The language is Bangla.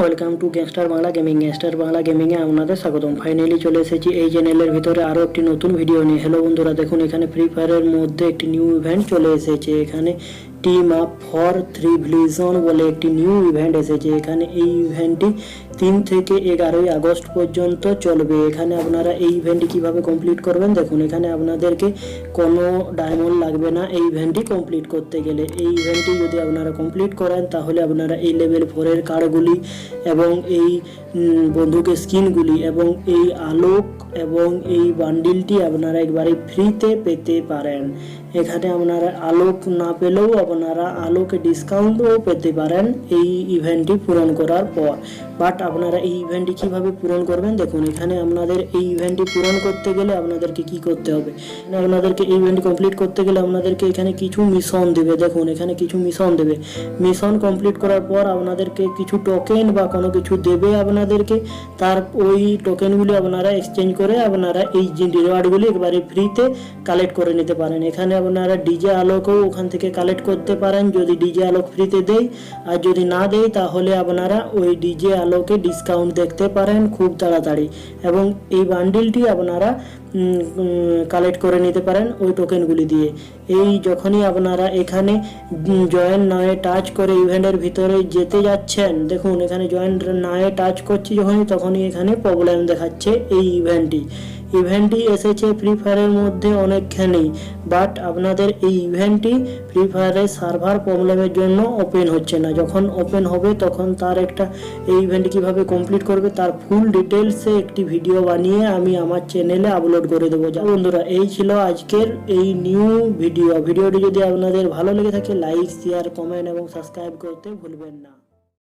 Welcome to gangster Bangla gaming gangster Bangla গেমিংয়ে আপনাদের স্বাগতম। ফাইনালি চলে এসেছি এই চ্যানেলের ভিতরে আরও একটি নতুন ভিডিও নিয়ে। হ্যালো বন্ধুরা, দেখুন এখানে ফ্রি ফায়ারের মধ্যে একটি নিউ ইভেন্ট চলে এসেছে। এখানে টিম আপ ফর থ্রি ভিলিজন বলে একটি নিউ ইভেন্ট এসেছে। এখানে এই ইভেন্টটি তিন থেকে এগারোই আগস্ট পর্যন্ত চলবে। এখানে আপনারা এই ইভেন্টটি কীভাবে কমপ্লিট করবেন? দেখুন, এখানে আপনাদেরকে কোনো ডায়মন্ড লাগবে না এই ইভেন্টটি কমপ্লিট করতে গেলে। এই ইভেন্টটি যদি আপনারা কমপ্লিট করেন, তাহলে আপনারা এই লেভেল ফোরের কার্ডগুলি এবং এই বন্দুকের স্কিনগুলি এবং এই আলোক এবং এই বান্ডিলটি আপনারা একবারে ফ্রিতে পেতে পারেন। এখানে আপনারা আলোক না পেলেও আপনারা আলোকে ডিসকাউন্টও পেতে পারেন এই ইভেন্টটি পূরণ করার পর। বাট আপনারা এই ইভেন্টটি কীভাবে পূরণ করবেন? দেখুন, এখানে আপনাদের এই ইভেন্টটি পূরণ করতে গেলে আপনাদেরকে কি করতে হবে? আপনাদেরকে এই ইভেন্ট কমপ্লিট করতে গেলে আপনাদেরকে এখানে কিছু মিশন দেবে। দেখুন, এখানে কিছু মিশন দেবে। মিশন কমপ্লিট করার পর আপনাদেরকে কিছু টোকেন বা কোনো কিছু দেবে আপনাদেরকে, তার ওই টোকেনগুলি আপনারা এক্সচেঞ্জ করে আপনারা এই রিওয়ার্ডগুলি একবারে ফ্রিতে কালেক্ট করে নিতে পারেন। এখানে আপনারা ডিজে আলোকও ওখান থেকে কালেক্ট করতে পারেন। যদি ডিজে আলোক ফ্রিতে দেয়, আর যদি না দেয়, তাহলে আপনারা ওই ডিজে আলোকে ডিসকাউন্ট দেখতে পারেন খুব তাড়াতাড়ি। এবং এই বান্ডিলটি আপনারা কালেক্ট করে নিতে পারেন ওই টোকেনগুলি দিয়ে। এই যখনই আপনারা এখানে জয়েন নয়ে টাচ করে ইভেন্টের ভিতরে যেতে যাচ্ছেন, দেখুন এখানে জয়েন নয়ে টাচ করছি যখনই, তখনই এখানে প্রবলেম দেখাচ্ছে এই ইভেন্টটি ইভেন্টটি এসেছে ফ্রি ফায়ারের মধ্যে অনেকখানি বাট আপনাদের এই ইভেন্টটি ফ্রি ফায়ারের সার্ভার প্রবলেমের জন্য ওপেন হচ্ছে না। যখন ওপেন হবে, তখন তার একটা এই ইভেন্টটি কীভাবে কমপ্লিট করবে, তার ফুল ডিটেলসে একটি ভিডিও বানিয়ে আমি আমার চ্যানেলে আপলোড করে দেবো। যা বন্ধুরা, এই ছিল আজকের এই নিউ ভিডিও ভিডিওটি যদি আপনাদের ভালো লেগে থাকে লাইক শেয়ার কমেন্ট এবং সাবস্ক্রাইব করতে ভুলবেন না।